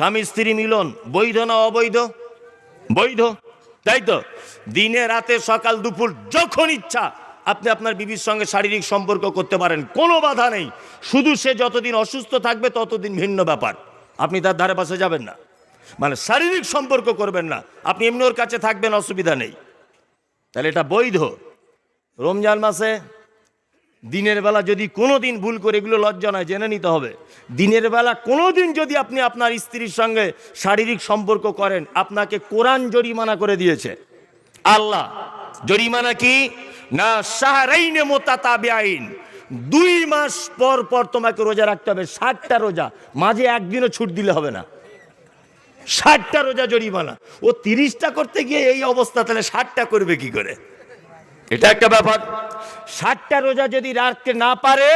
স্বামী স্ত্রী মিলন, বৈধ না অবৈধ? বৈধ। তাই তো? দিনে রাতে সকাল দুপুর যখন ইচ্ছা আপনি আপনার বিবির সঙ্গে শারীরিক সম্পর্ক করতে পারেন, কোনো বাধা নেই। শুধু সে যতদিন অসুস্থ থাকবে ততদিন ভিন্ন ব্যাপার। আপনি তার ধারে পাশে যাবেন না। মানে শারীরিক সম্পর্ক করবেন না। আপনি এমনি ওর কাছে থাকবেন, অসুবিধা নেই। তাহলে এটা বৈধ। রমজান মাসে দিনের বেলা যদি কোনো দিন ভুল করে এগুলো লজ্জা নয়, জেনে নিতে হবে। দিনের বেলা কোনো দিন যদি আপনি আপনার স্ত্রীর সঙ্গে শারীরিক সম্পর্ক করেন, আপনাকে কোরআন জরিমানা করে দিয়েছে। আল্লাহ, জরিমানা কি? না সাহারাইনে মোতাতাবে আইন দুই মাস পর পর তোমাকে রোজা রাখতে হবে, ষাটটা রোজা। মাঝে একদিনও ছুট দিলে হবে না। ষাটটা রোজা জরিমানা। ও তিরিশটা করতে গিয়ে এই অবস্থা, তাহলে ষাটটা করবে কি করে? এটা একটা ব্যাপার। ষাটটা রোজা যদি রাখতে না পারে,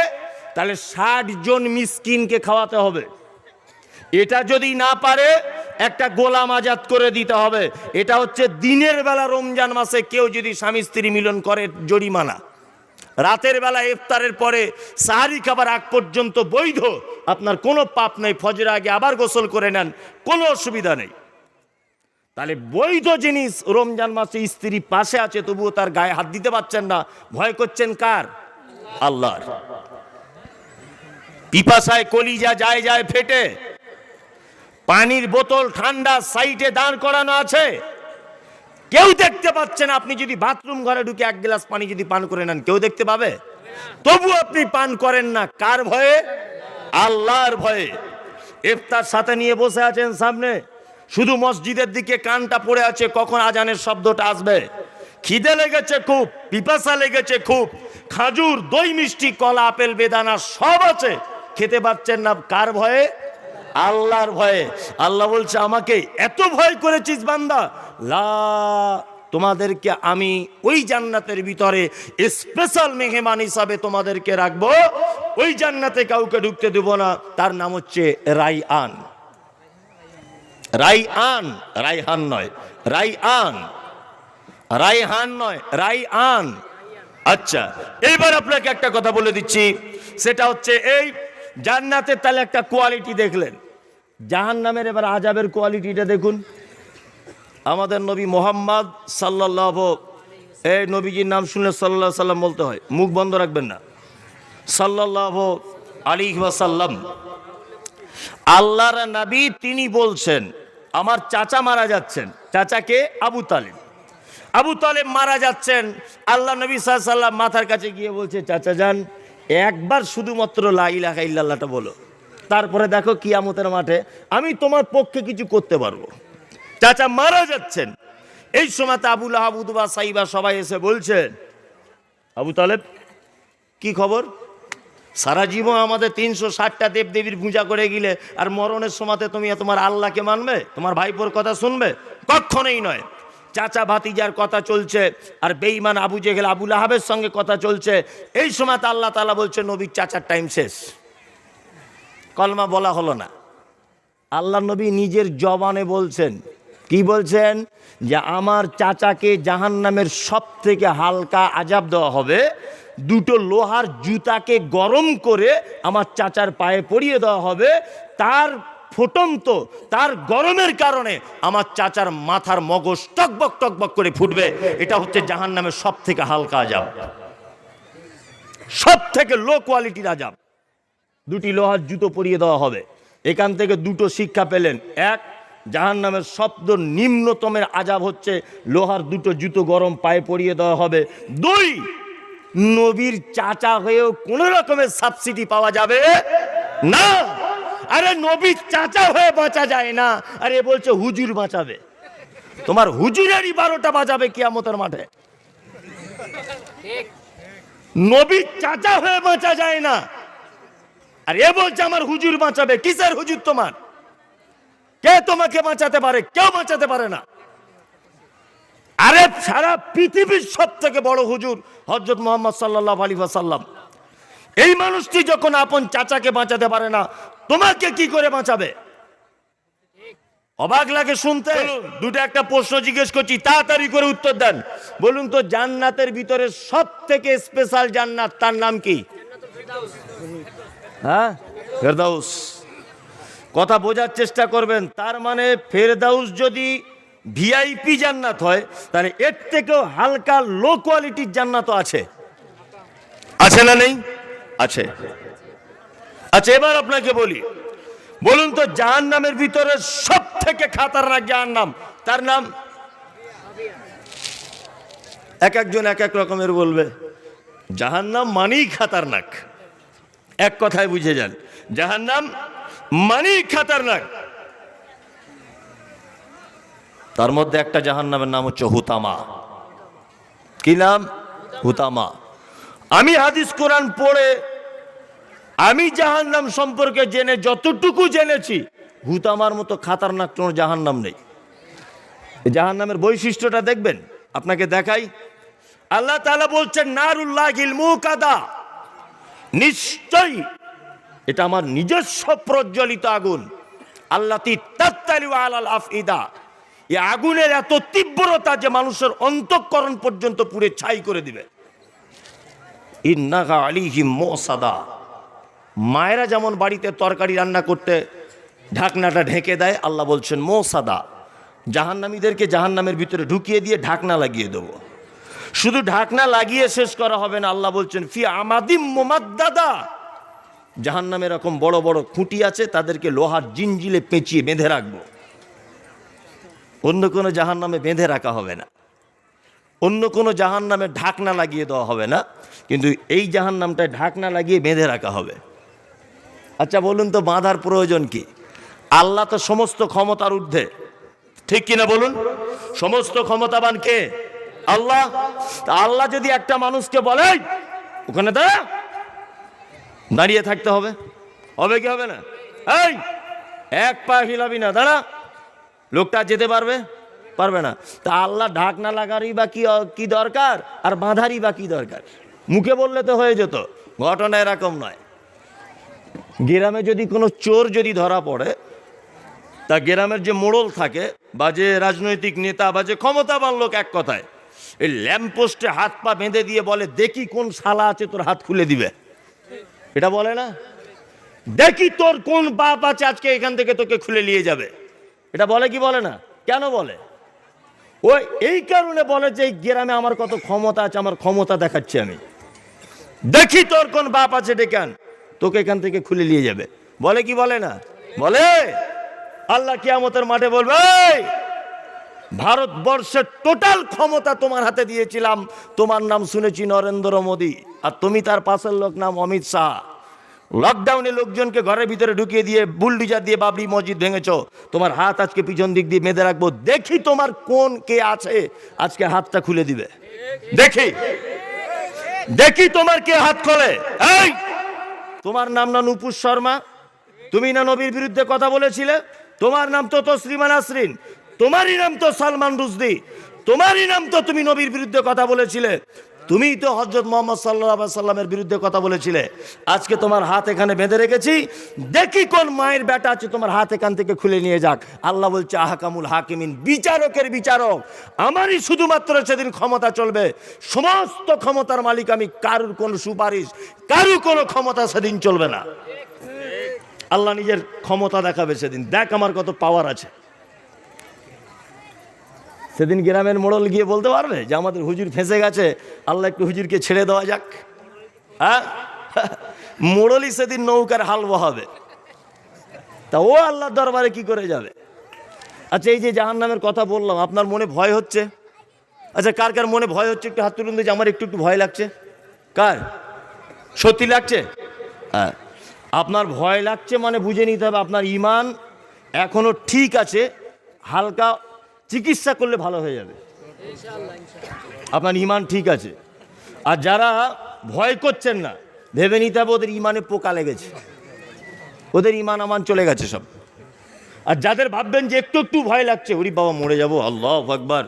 তাহলে ষাট জন মিসকিনকে খাওয়াতে হবে। এটা যদি না পারে, একটা গোলাম আজাদ করে দিতে হবে। এটা হচ্ছে দিনের বেলা রমজান মাসে কেউ যদি স্বামী স্ত্রী মিলন করে জরিমানা। রাতের বেলা ইফতারের পরে সাহারি খাবার আগ পর্যন্ত বৈধ। আপনার কোনো পাপ নেই ফজর আগে আবার গোসল করে নেন, কোনো অসুবিধা নেই। তাহলে বৈধ জিনিস রমজান মাসে স্ত্রী পাশে আছে, তবুও তার গায়ে হাত দিতে পারছেন না। ভয় করছেন কার? আল্লাহর। পিপাসায় কলিজা যায় যায় ফেটে। পানির বোতল ঠান্ডা সাইডে দাঁড় করানো আছে। কেউ দেখতে পাচ্ছেন আপনি যদি বাথরুম ঘরে ঢুকে এক গ্লাস পানি যদি পান করে নেন, কেউ দেখতে পাবে? তবু আপনি পান করেন না, কার ভয়ে? আল্লাহর ভয়ে। এফতার সাথে নিয়ে বসে আছেন সামনে। শুধু মসজিদের দিকে কানটা পড়ে আছে, কখন আজানের শব্দটা আসবে? খিদে লেগেছে খুব, পিপাসা লেগেছে খুব। খাজুর, দই, মিষ্টি, কলা, আপেল, বেদানা সব আছে। খেতে পাচ্ছেন না কার ভয়ে? আল্লাহর ভয়ে। আল্লাহ বলছে, আমাকে এত ভয় করেছিস বান্দা। লা, তোমাদেরকে আমি ওই জান্নাতের ভিতরে স্পেশাল মেহমান হিসাবে তোমাদেরকে রাখব। ওই জান্নাতে কাউকে ঢুকতে দেব না। তার নাম হচ্ছে রাইআন। রাইআন, রাইহান নয়, রাইআন, রাইহান নয় রাই আন আচ্ছা এইবার আপনাকে একটা কথা বলে দিচ্ছি, সেটা হচ্ছে এই জান্নাতের তাহলে একটা কোয়ালিটি দেখলেন। জাহান নামের এবার আজাবের কোয়ালিটিটা দেখুন। আমাদের নবী মোহাম্মদ সাল্লাহ এই নবীজির নাম শুনলে সাল্লাহ সাল্লাম বলতে হয়, মুখ বন্ধ রাখবেন না। সাল্লাহ আলী সাল্লাম আল্লাহর নবী তিনি বলছেন আমার চাচা মারা যাচ্ছেন। চাচাকে আবু তালেব। আবু তালেব মারা যাচ্ছেন। আল্লাহ নবী সাল্লাম মাথার কাছে গিয়ে বলছে, চাচা যান, একবার শুধুমাত্র লা ইলাহা ইল্লাল্লাহটা বলো। তারপরে দেখো কিয়ামতের মাঠে আমি তোমার পক্ষে কিছু করতে পারব। চাচা মারা যাচ্ছেন। এই সময় আবুল আহাবুদবা সাইবা সবাই এসে বলছেন আবু তালেব, কি খবর? সারা জীবন আমাদের তিনশো ষাটটা দেব দেবীর পূজা করে গেলে আর মরণের সময়তে তুমি তোমার আল্লাহকে মানবে? তোমার ভাইপোর কথা শুনবে? কখনোই নয়। চাচা ভাতিজার কথা চলছে আর বেঈমান আবু জেহেল আবুল আহাবের সঙ্গে কথা চলছে। এই সময় তো আল্লাহ তালা বলছে, নবীর চাচার টাইম শেষ। কলমা বলা হলো না। আল্লাহ নবী নিজের জবানে বলছেন, কি বলছেন? যে আমার চাচাকে জাহান নামের সব থেকে হালকা আজাব দেওয়া হবে। দুটো লোহার জুতাকে গরম করে আমার চাচার পায়ে পরিয়ে দেওয়া হবে। তার ফুটন্ত, তার গরমের কারণে আমার চাচার মাথার মগজ টকবক টকবক করে ফুটবে। এটা হচ্ছে জাহান নামের সব থেকে হালকা আজাব। সব থেকে লো কোয়ালিটির আজাব। দুটি লোহার জুতো পরিয়ে দেওয়া হবে। এখান থেকে দুটো শিক্ষা পেলেন। এক জাহান নামের শব্দ নিম্নতমের আজাব হচ্ছে। লোহার দুটো জুতো গরম পায়ে পরিয়ে দেওয়া হবে। দুই নবীর চাচা হয়েও কোন রকমের সাবসিডি পাওয়া যাবে না। আরে নবীর চাচা হয়ে বাঁচা যায় না। আরে বলছে হুজুর বাঁচাবে। তোমার হুজুরেরই বারোটা বাজাবে কিয়ামতের মাঠে। নবীর চাচা হয়ে বাঁচা যায় না। আর এ বলছে আমার হুজুর বাঁচাবে। কিসের হুজুর তোমার? কে তোমাকে বাঁচাতে পারে? কেউ বাঁচাতে পারে না। আরে সারা পৃথিবীর সব থেকে বড় হুজুর হজরত মোহাম্মদ সাল্লাহ আলী সাল্লাম এই মানুষটি যখন আপন চাচাকে বাঁচাতে পারে না তোমাকে কি করে বাঁচাবে? অবাক লাগে শুনতে। দুটো একটা প্রশ্ন জিজ্ঞেস করছি তাড়াতাড়ি করে উত্তর দেন। বলুন তো জান্নাতের ভিতরে সব থেকে স্পেশাল জান্নাত তার নাম কি? হ্যাঁ? ফেরদাউস। কথা বোঝার চেষ্টা করবেন তার মানে ফেরদাউস যদি ভিআইপি জান্নাত হয়, তাহলে এর থেকেও হালকা লো কোয়ালিটির জান্নাতও আছে। আছে না নেই? আছে। আচ্ছা এবার আপনাকে বলি। বলুন তো জাহান নামের ভিতরে সব থেকে খাতারনাক জাহান নাম তার নাম? এক একজন এক এক রকমের বলবে। জাহান নাম মানেই খাতারনাক। এক কথায় বুঝে যান। জাহান নাম মানেই খাতারনাক। তার মধ্যে একটা জাহান নামের নাম হচ্ছে হুতামা। কি নাম? হুতামা। আমি হাদিস কোরআন পড়ে, আমি জাহান নাম সম্পর্কে জেনে যতটুকু জেনেছি, হুতামার মতো খাতারনাক কোনো জাহান নাম নেই। জাহান নামের বৈশিষ্ট্যটা দেখবেন, আপনাকে দেখাই। আল্লাহ তালা বলছেন নারুল্লাহ মুকাদা। নিশ্চয়ই এটা আমার নিজস্ব প্রজ্বলিত আগুন। আল্লাহ তাত্তালি আলাল আফইদা। এই আগুনের এত তীব্রতা যে মানুষের অন্তঃকরণ পর্যন্ত পুড়ে ছাই করে দিবে। ইন্নাগা আলিহিম মোসাদা। মায়েরা যেমন বাড়িতে তরকারি রান্না করতে ঢাকনাটা ঢেকে দেয়, আল্লাহ বলছেন, মোসাদা, জাহান্নামীদেরকে জাহান্নামের ভিতরে ঢুকিয়ে দিয়ে ঢাকনা লাগিয়ে দেবো। শুধু ঢাকনা লাগিয়ে শেষ করা হবে না, আল্লাহ বলছেন, ফি আমাদিম মোমাদ মোমাদ্দাদা। জাহান্নামে এরকম বড় বড় খুঁটি আছে, তাদেরকে লোহার জিনজিলে পেঁচিয়ে বেঁধে রাখব। অন্য কোনো জাহান্নামে বেঁধে রাখা হবে না। অন্য কোনো জাহান্নামে ঢাকনা লাগিয়ে দেওয়া হবে না, কিন্তু এই জাহান্নামটায় ঢাকনা লাগিয়ে বেঁধে রাখা হবে। আচ্ছা বলুন তো বাঁধার প্রয়োজন কি? আল্লাহ তো সমস্ত ক্ষমতার ঊর্ধ্বে। ঠিক কিনা বলুন? সমস্ত ক্ষমতাবান কে? আল্লাহ? আল্লাহ যদি একটা মানুষকে বলে ওখানে দাঁড়া, দাঁড়িয়ে থাকতে হবে। হবে কি হবে না? এই, এক পা হিলাবি না, দাঁড়া। লোকটা যেতে পারবে? পারবে না। তা আল্লাহ ঢাকনা লাগারই বা কি কি দরকার? আর বাঁধারই বা কি দরকার? মুখে বললে তো হয়ে যেত। ঘটনা এরকম নয়। গ্রামে যদি কোনো চোর যদি ধরা পড়ে, তা গ্রামের যে মোড়ল থাকে বা যে রাজনৈতিক নেতা বা যে ক্ষমতাবান লোক এক কথায়, এই ল্যাম্পপোস্টে হাত পা বেঁধে দিয়ে বলে, দেখি কোন শালা আছে, তোর হাত খুলে দিবে। এটা বলে না? দেখি তোর কোন বাপ আছে, আজকে এখান থেকে তোকে খুলে নিয়ে যাবে। এটা বলে কি বলে না? কেন বলে? ওই, এই কারণে বলে যে এই গ্রামে আমার কত ক্ষমতা আছে, আমার ক্ষমতা দেখাচ্ছি আমি। দেখি তোর কোন বাপ আছে ডেকান তোকে এখান থেকে খুলে নিয়ে যাবে। বলে কি বলে না? বলে, আল্লাহ কিয়ামতের মাঠে বলবে ভারতবর্ষের টোটাল ক্ষমতা তোমার হাতে দিয়েছিলাম। তোমার নাম শুনেছি নরেন্দ্র মোদী। আর তুমি তার পাশের লোক নাম অমিত শাহ। লকডাউনে লোকজনকে ঘরের ভিতরে ঢুকিয়ে দিয়ে বুলডিজার দিয়ে বাবরি মসজিদ ভেঙেছ। তোমার হাত আজকে পিছন দিক দিয়ে বেঁধে রাখব। দেখি তোমার কোন কে আছে, আজকে হাতটা খুলে দিবে। দেখি। দেখি তোমার কে হাত খোলে। এই! তোমার নাম না নুপুর শর্মা? তুমি না নবীর বিরুদ্ধে কথা বলেছিলে? তোমার নাম তো তসলিমা নাসরিন। তোমারই নাম তো সালমান রুজদি তোমারই নাম তো তুমি নবীর বিরুদ্ধে কথা বলেছিলে। তুমি তো হজরত মোহাম্মদ সাল্লাহ সাল্লামের বিরুদ্ধে কথা বলেছিলে। আজকে তোমার হাত এখানে বেঁধে রেখেছি। দেখি কোন মায়ের বেটা আছে তোমার হাত এখান থেকে খুলে নিয়ে যাক। আল্লাহ বলছে, আহকামুল হাকিমিন, বিচারকের বিচারক। আমারই শুধুমাত্র সেদিন ক্ষমতা চলবে। সমস্ত ক্ষমতার মালিক আমি, কারুর কোনো সুপারিশ, কারুর কোনো ক্ষমতা সেদিন চলবে না। আল্লাহ নিজের ক্ষমতা দেখাবে সেদিন। দেখ আমার কত পাওয়ার আছে। সেদিন গ্রামের মোড়ল গিয়ে বলতে পারবে যে আমাদের হুজুর ফেঁসে গেছে, আল্লাহ একটু হুজুরকে ছেড়ে দেওয়া যাক। হ্যাঁ? মোড়লই সেদিন নৌকার হাল বহাবে। তা ও আল্লাহর দরবারে কি করে যাবে? আচ্ছা এই যে জাহান নামের কথা বললাম, আপনার মনে ভয় হচ্ছে? আচ্ছা কার কার মনে ভয় হচ্ছে? একটু হাত তুলুন যে আমার একটু একটু ভয় লাগছে। কার? সত্যি লাগছে? হ্যাঁ। আপনার ভয় লাগছে মানে বুঝে নিতে হবে, আপনার ইমান এখনও ঠিক আছে, হালকা চিকিৎসা করলে ভালো হয়ে যাবে। আপনার ইমান ঠিক আছে। আর যারা ভয় করছেন না, ভেবে নিতে হবে ওদের ইমানে পোকা লেগেছে। ওদের ইমান আমান চলে গেছে সব। আর যাদের ভাববেন যে একটু একটু ভয় লাগছে ওরি বাবা, মরে যাব। আল্লাহ আকবার।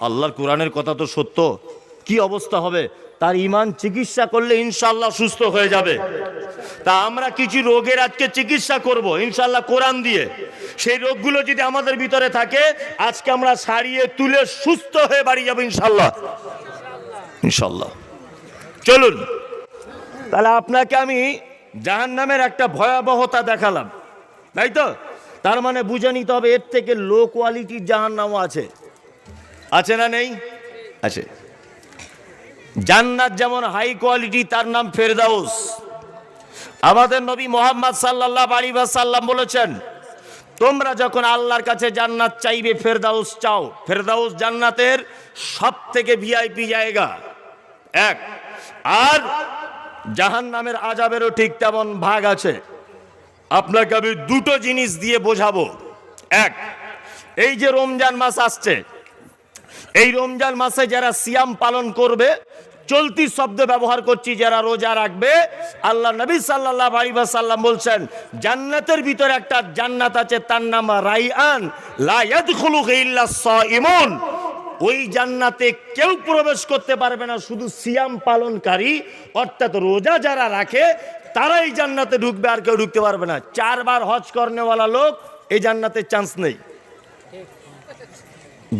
আল্লাহর কোরআনের কথা তো সত্য। কি অবস্থা হবে? তার ইমান চিকিৎসা করলে ইনশাল্লাহ সুস্থ হয়ে যাবে। তা আমরা কিছু রোগের আজকে চিকিৎসা করব ইনশাল্লাহ কোরআন দিয়ে। সেই রোগগুলো যদি আমাদের ভিতরে থাকে, আজকে আমরা সারিয়ে তুলে সুস্থ হয়ে বাড়ি যাব ইনশাল্লাহ ইনশাল্লাহ চলুন, তাহলে আপনাকে আমি জাহান্নামের একটা ভয়াবহতা দেখালাম, তাই তো? তার মানে বুঝে নিতে হবে, এর থেকে লো কোয়ালিটির জাহান্নামও আছে। আছে না নেই? আছে। জান্নাত যেমন হাই কোয়ালিটি তার নাম ফেরদাউস। আমাদের নবী মোহাম্মদ সাল্লাল্লাহ আলী সাল্লাম বলেছেন, তোমরা যখন আল্লাহর কাছে জান্নাত চাইবে, ফেরদাউস চাও। ফেরদাউস জান্নাতের সব থেকে ভিআইপি জায়গা এক। আর জাহান নামের আজাবেরও ঠিক তেমন ভাগ আছে। আপনাকে আমি দুটো জিনিস দিয়ে বোঝাবো। এক, এই যে রমজান মাস আসছে, এই রমজান মাসে যারা সিয়াম পালন করবে চলতি শব্দ ব্যবহার করছি, যারা রোজা রাখবে, আল্লাহ নবী সাল্লাহ আলী সাল্লাম বলছেন, জান্নাতের ভিতরে একটা জান্নাত আছে, তার নাম ইল্লা সাইমুন ওই জান্নাতে কেউ প্রবেশ করতে পারবে না, শুধু সিয়াম পালনকারী, অর্থাৎ রোজা যারা রাখে, তারাই জান্নাতে ঢুকবে, আর কেউ ঢুকতে পারবে না। চারবার হজ করনেওয়ালা লোক এই জান্নাতের চান্স নেই।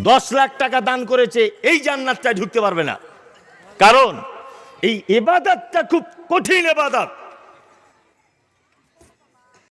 দশ লাখ টাকা দান করেছে, এই জান্নাতটা ঢুকতে পারবে না। কারণ এই এবাদতটা খুব কঠিন এবাদত।